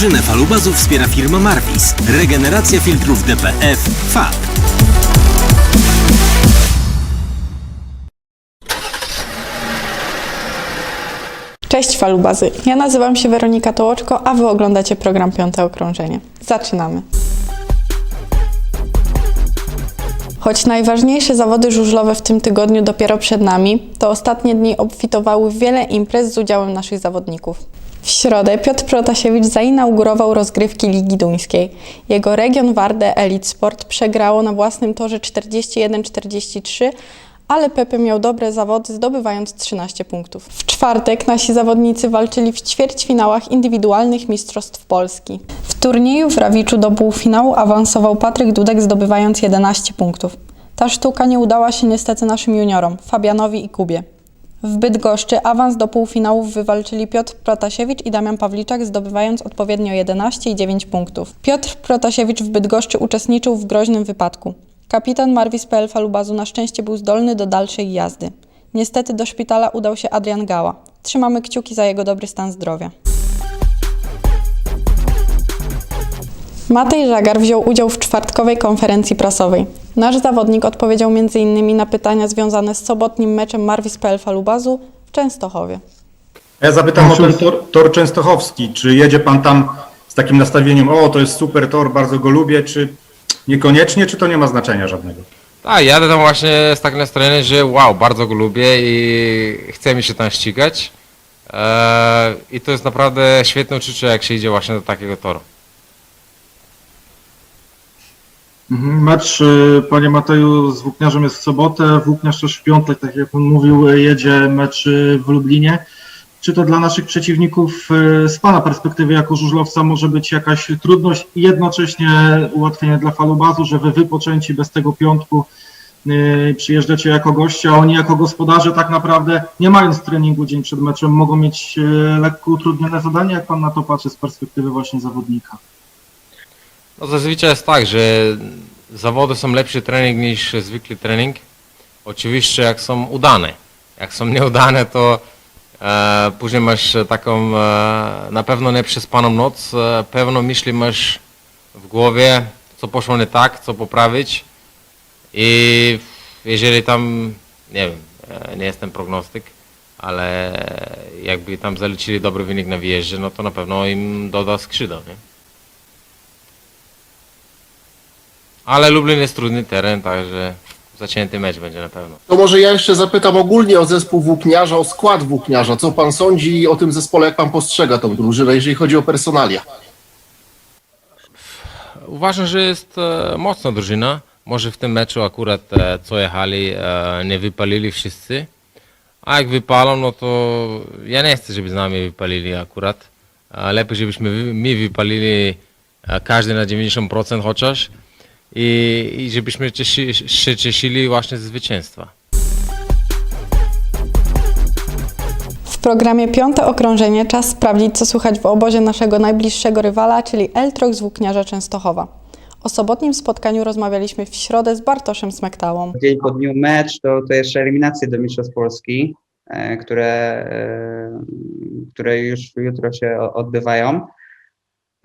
Drużynę falubazu wspiera firma Marvis. Regeneracja filtrów DPF FAB. Cześć Falubazy, ja nazywam się Weronika Tołoczko, a Wy oglądacie program Piąte Okrążenie. Zaczynamy. Choć najważniejsze zawody żużlowe w tym tygodniu dopiero przed nami, to ostatnie dni obfitowały w wiele imprez z udziałem naszych zawodników. W środę Piotr Protasiewicz zainaugurował rozgrywki Ligi Duńskiej. Jego region Warde Elite Sport przegrało na własnym torze 41-43, ale Pepe miał dobre zawody, zdobywając 13 punktów. W czwartek nasi zawodnicy walczyli w ćwierćfinałach indywidualnych Mistrzostw Polski. W turnieju w Rawiczu do półfinału awansował Patryk Dudek, zdobywając 11 punktów. Ta sztuka nie udała się niestety naszym juniorom, Fabianowi i Kubie. W Bydgoszczy awans do półfinałów wywalczyli Piotr Protasiewicz i Damian Pawliczak, zdobywając odpowiednio 11 i 9 punktów. Piotr Protasiewicz w Bydgoszczy uczestniczył w groźnym wypadku. Kapitan Marvis.pl Falubazu na szczęście był zdolny do dalszej jazdy. Niestety do szpitala udał się Adrian Gała. Trzymamy kciuki za jego dobry stan zdrowia. Matej Żagar wziął udział w czwartkowej konferencji prasowej. Nasz zawodnik odpowiedział m.in. na pytania związane z sobotnim meczem Marvis.pl Falubazu w Częstochowie. Ja zapytam o ten tor, tor częstochowski. Czy jedzie pan tam z takim nastawieniem, o to jest super tor, bardzo go lubię, czy niekoniecznie, czy to nie ma znaczenia żadnego? Tak, jadę tam właśnie z takim nastrojeniem, że wow, bardzo go lubię i chce mi się tam ścigać. Eee, I to jest naprawdę świetne uczucie, jak się idzie właśnie do takiego toru. Mecz, y, panie Mateju, z Włókniarzem jest w sobotę, Włókniarz też w piątek, tak jak on mówił, y, jedzie mecz y, w Lublinie. Czy to dla naszych przeciwników z pana perspektywy jako żużlowca może być jakaś trudność i jednocześnie ułatwienie dla falubazu, że wy wypoczęci bez tego piątku przyjeżdżacie jako goście, a oni jako gospodarze tak naprawdę nie mając treningu dzień przed meczem mogą mieć lekko utrudnione zadanie, jak pan na to patrzy z perspektywy właśnie zawodnika? No zazwyczaj jest tak, że zawody są lepszy trening niż zwykły trening. Oczywiście jak są udane. Jak są nieudane, to e, później masz taką e, na pewno nieprzespaną noc. E, pewno myśli masz w głowie, co poszło nie tak, co poprawić. I jeżeli tam, nie wiem, e, nie jestem prognostyk, ale jakby tam zaliczyli dobry wynik na wyjeździe, no to na pewno im doda skrzydeł, nie? Ale Lublin jest trudny teren, także zacięty mecz będzie na pewno. To może ja jeszcze zapytam ogólnie o zespół włókniarza, o skład włókniarza. Co pan sądzi o tym zespole, jak pan postrzega tą drużynę, jeżeli chodzi o personalia? Uważam, że jest e, mocna drużyna. Może w tym meczu akurat e, co jechali, e, nie wypalili wszyscy. A jak wypalą, no to ja nie chcę, żeby z nami wypalili akurat. E, lepiej, żebyśmy wy- my wypalili e, każdy na 90% chociaż. I, i żebyśmy ciesi, się cieszyli właśnie ze zwycięstwa. W programie Piąte Okrążenie czas sprawdzić, co słychać w obozie naszego najbliższego rywala, czyli Eltrok z Włókniarza Częstochowa. O sobotnim spotkaniu rozmawialiśmy w środę z Bartoszem Smektałą. dzień po dniu mecz, to, to jeszcze eliminacje do Mistrzostw Polski, e, które, e, które już jutro się odbywają.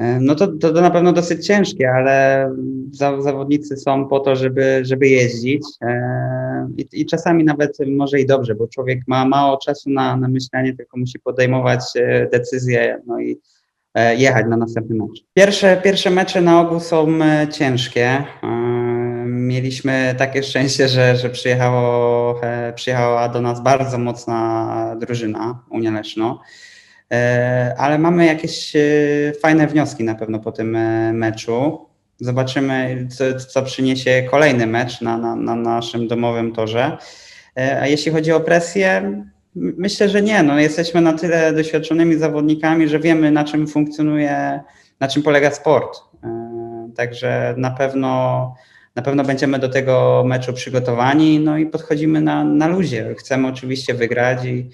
E, No to, to, to na pewno dosyć ciężkie, ale za, zawodnicy są po to, żeby, żeby jeździć e, i, i czasami nawet może i dobrze, bo człowiek ma mało czasu na, na myślenie, tylko musi podejmować e, decyzje no i jechać na następny mecz. Pierwsze, pierwsze mecze na ogół są ciężkie. Mieliśmy takie szczęście, że, że przyjechało, przyjechała do nas bardzo mocna drużyna, Unia Leszno. E, Ale mamy jakieś e, fajne wnioski na pewno po tym e, meczu. Zobaczymy, co, co przyniesie kolejny mecz na, na, na naszym domowym torze. A jeśli chodzi o presję, myślę, że nie. No, jesteśmy na tyle doświadczonymi zawodnikami, że wiemy, na czym funkcjonuje, na czym polega sport. Także na pewno, na pewno będziemy do tego meczu przygotowani, no i podchodzimy na, na luzie. Chcemy oczywiście wygrać i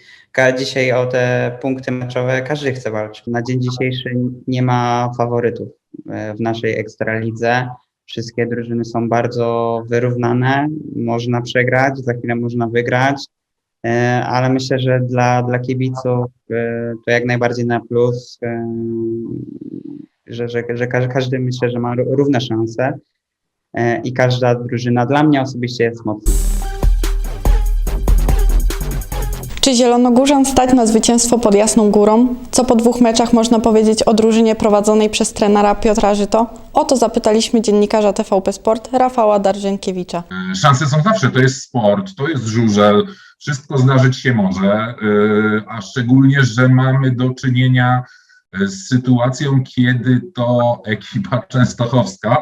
dzisiaj o te punkty meczowe każdy chce walczyć. Na dzień dzisiejszy nie ma faworytów e, w naszej ekstralidze. Wszystkie drużyny są bardzo wyrównane. Można przegrać, za chwilę można wygrać. E, ale myślę, że dla, dla kibiców e, to jak najbardziej na plus, że, że, że każdy, myślę, że ma ró- równe szanse i każda drużyna dla mnie osobiście jest mocna. Czy Zielonogórzan stać na zwycięstwo pod Jasną Górą? Co po dwóch meczach można powiedzieć o drużynie prowadzonej przez trenera Piotra Żyto? O to zapytaliśmy dziennikarza TVP Sport Rafała Darżenkiewicza. Szanse są zawsze, to jest sport, to jest żużel, wszystko zdarzyć się może, yy, a szczególnie, że mamy do czynienia z sytuacją, kiedy to ekipa częstochowska,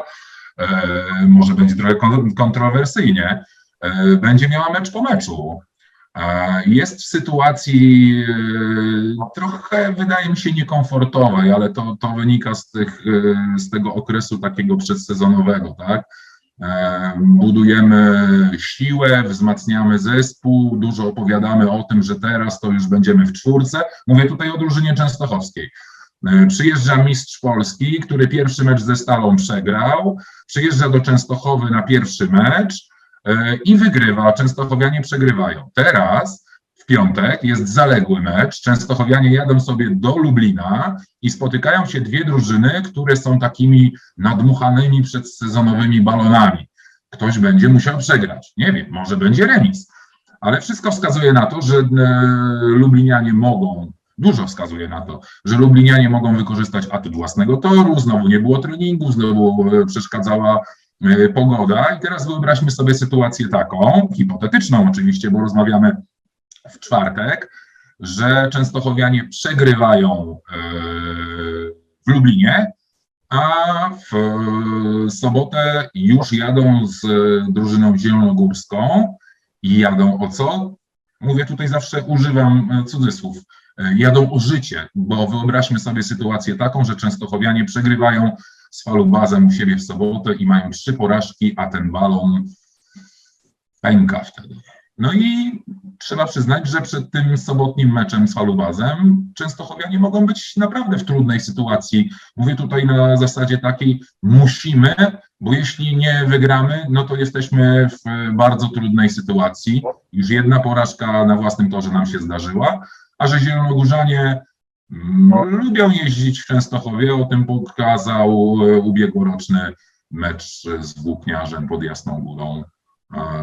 może będzie trochę kon- kontrowersyjnie, yy, będzie miała mecz po meczu. Yy, Jest w sytuacji trochę, wydaje mi się, niekomfortowej, ale to, to wynika z, tych, z tego okresu takiego przedsezonowego, tak? E, budujemy siłę, wzmacniamy zespół, dużo opowiadamy o tym, że teraz to już będziemy w czwórce. Mówię tutaj o drużynie częstochowskiej. E, Przyjeżdża mistrz Polski, który pierwszy mecz ze Stalą przegrał, przyjeżdża do Częstochowy na pierwszy mecz e, i wygrywa. Częstochowianie przegrywają. Teraz w piątek jest zaległy mecz. Częstochowianie jadą sobie do Lublina i spotykają się dwie drużyny, które są takimi nadmuchanymi przedsezonowymi balonami. Ktoś będzie musiał przegrać. Nie wiem, może będzie remis. Ale wszystko wskazuje na to, że e, Lublinianie mogą, dużo wskazuje na to, że Lublinianie mogą wykorzystać atut własnego toru, znowu nie było treningów, znowu e, przeszkadzała e, pogoda. I teraz wyobraźmy sobie sytuację taką, hipotetyczną oczywiście, bo rozmawiamy w czwartek, że Częstochowianie przegrywają e, w Lublinie, a w sobotę już jadą z drużyną zielonogórską i jadą o co? Mówię tutaj zawsze, używam cudzysłów. E, Jadą o życie, bo wyobraźmy sobie sytuację taką, że Częstochowianie przegrywają z falubazem u siebie w sobotę i mają trzy porażki, a ten balon pęka wtedy. No i trzeba przyznać, że przed tym sobotnim meczem z Falubazem Częstochowianie mogą być naprawdę w trudnej sytuacji. Mówię tutaj na zasadzie takiej, musimy, bo jeśli nie wygramy, no to jesteśmy w bardzo trudnej sytuacji. Już jedna porażka na własnym torze nam się zdarzyła, a że Zielonogórzanie mm, lubią jeździć w Częstochowie, o tym pokazał e, ubiegłoroczny mecz z Włókniarzem pod Jasną Górą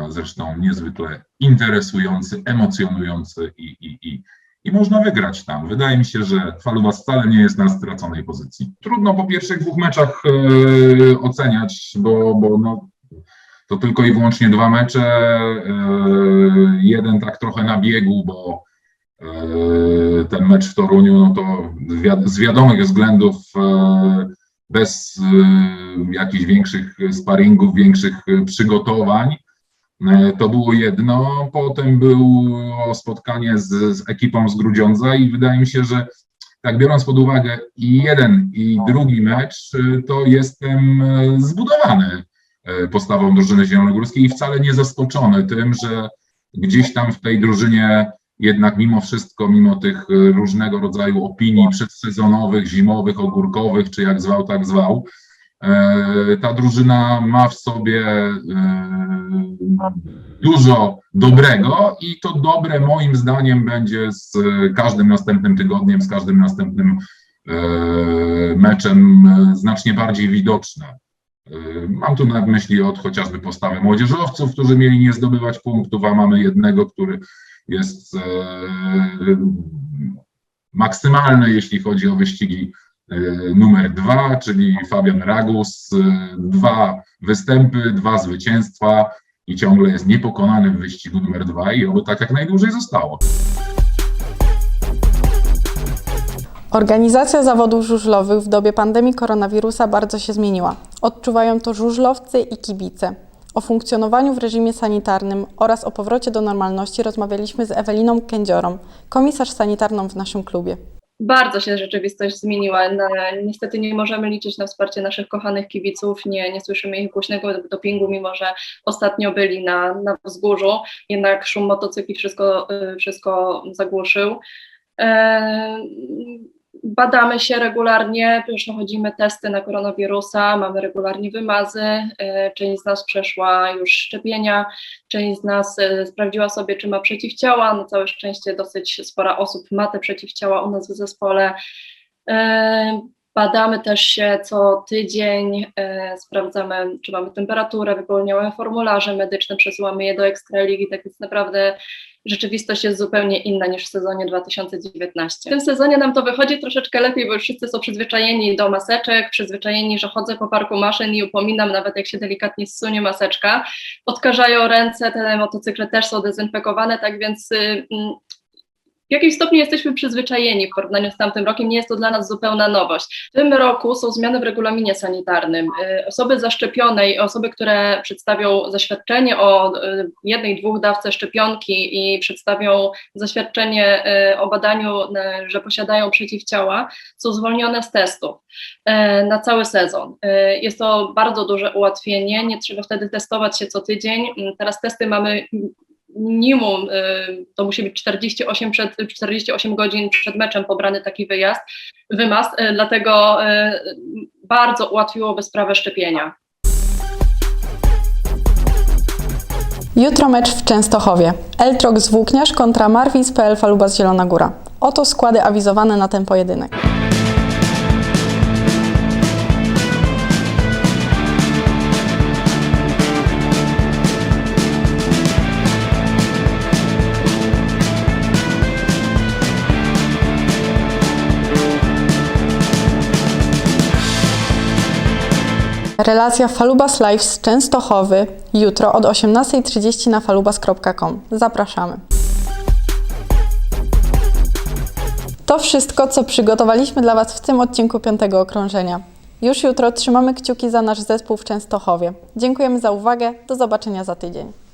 zresztą niezwykle interesujący, emocjonujący i, i, i, i można wygrać tam. Wydaje mi się, że Faluba wcale nie jest na straconej pozycji. Trudno po pierwszych dwóch meczach e, oceniać, bo, bo no, to tylko i wyłącznie dwa mecze. E, jeden tak trochę na biegu, bo ten mecz w Toruniu, no to z wiadomych względów e, bez e, jakichś większych sparingów, większych e, przygotowań. To było jedno. Potem było spotkanie z, z ekipą z Grudziądza i wydaje mi się, że tak biorąc pod uwagę i jeden i drugi mecz, to jestem zbudowany postawą drużyny zielonogórskiej i wcale nie zaskoczony tym, że gdzieś tam w tej drużynie jednak mimo wszystko, mimo tych e, różnego rodzaju opinii przedsezonowych, zimowych, ogórkowych, czy jak zwał, tak zwał, e, ta drużyna ma w sobie e, dużo dobrego i to dobre moim zdaniem będzie z każdym następnym tygodniem, z każdym następnym e, meczem znacznie bardziej widoczne. Mam tu na myśli od chociażby postawy młodzieżowców, którzy mieli nie zdobywać punktów, a mamy jednego, który jest e, maksymalny, jeśli chodzi o wyścigi e, numer dwa, czyli Fabian Ragus. E, Dwa występy, dwa zwycięstwa i ciągle jest niepokonany w wyścigu numer dwa i oby tak jak najdłużej zostało. Organizacja zawodów żużlowych w dobie pandemii koronawirusa bardzo się zmieniła. Odczuwają to żużlowcy i kibice. O funkcjonowaniu w reżimie sanitarnym oraz o powrocie do normalności rozmawialiśmy z Eweliną Kędziorą, komisarz sanitarną w naszym klubie. Bardzo się rzeczywistość zmieniła. Niestety nie możemy liczyć na wsparcie naszych kochanych kibiców, nie, nie słyszymy ich głośnego dopingu, mimo że ostatnio byli na, na wzgórzu, jednak szum motocykli wszystko, y, wszystko zagłuszył. E, Badamy się regularnie, przechodzimy testy na koronawirusa, mamy regularnie wymazy. e, Część z nas przeszła już szczepienia, część z nas e, sprawdziła sobie, czy ma przeciwciała. Na całe szczęście dosyć spora osób ma te przeciwciała u nas w zespole. E, Badamy też się co tydzień, sprawdzamy, czy mamy temperaturę, wypełniamy formularze medyczne, przesyłamy je do Ekstraligi, tak więc naprawdę rzeczywistość jest zupełnie inna niż w sezonie 2019. W tym sezonie nam to wychodzi troszeczkę lepiej, bo już wszyscy są przyzwyczajeni do maseczek, przyzwyczajeni, że chodzę po parku maszyn i upominam nawet jak się delikatnie zsunie maseczka. Odkażają ręce, te motocykle też są dezynfekowane, tak więc y, mm, w jakimś stopniu jesteśmy przyzwyczajeni w porównaniu z tamtym rokiem, nie jest to dla nas zupełna nowość. W tym roku są zmiany w regulaminie sanitarnym. Y, Osoby zaszczepione i osoby, które przedstawią zaświadczenie o y, jednej, dwóch dawce szczepionki i przedstawią zaświadczenie y, o badaniu, że posiadają przeciwciała, są zwolnione z testów na cały sezon. Jest to bardzo duże ułatwienie, nie trzeba wtedy testować się co tydzień. Mm, Teraz testy mamy minimum, y, to musi być 48, przed, 48 godzin przed meczem pobrany taki wyjazd, wymaz, y, dlatego y, bardzo ułatwiłoby sprawę szczepienia. Jutro mecz w Częstochowie. Eltrox Włókniarz kontra Marwins PL Falubas Zielona Góra. Oto składy awizowane na ten pojedynek. Relacja Falubas Live z Częstochowy jutro od 18.30 na falubas.com. Zapraszamy. To wszystko, co przygotowaliśmy dla Was w tym odcinku piątego okrążenia. Już jutro trzymamy kciuki za nasz zespół w Częstochowie. Dziękujemy za uwagę. Do zobaczenia za tydzień.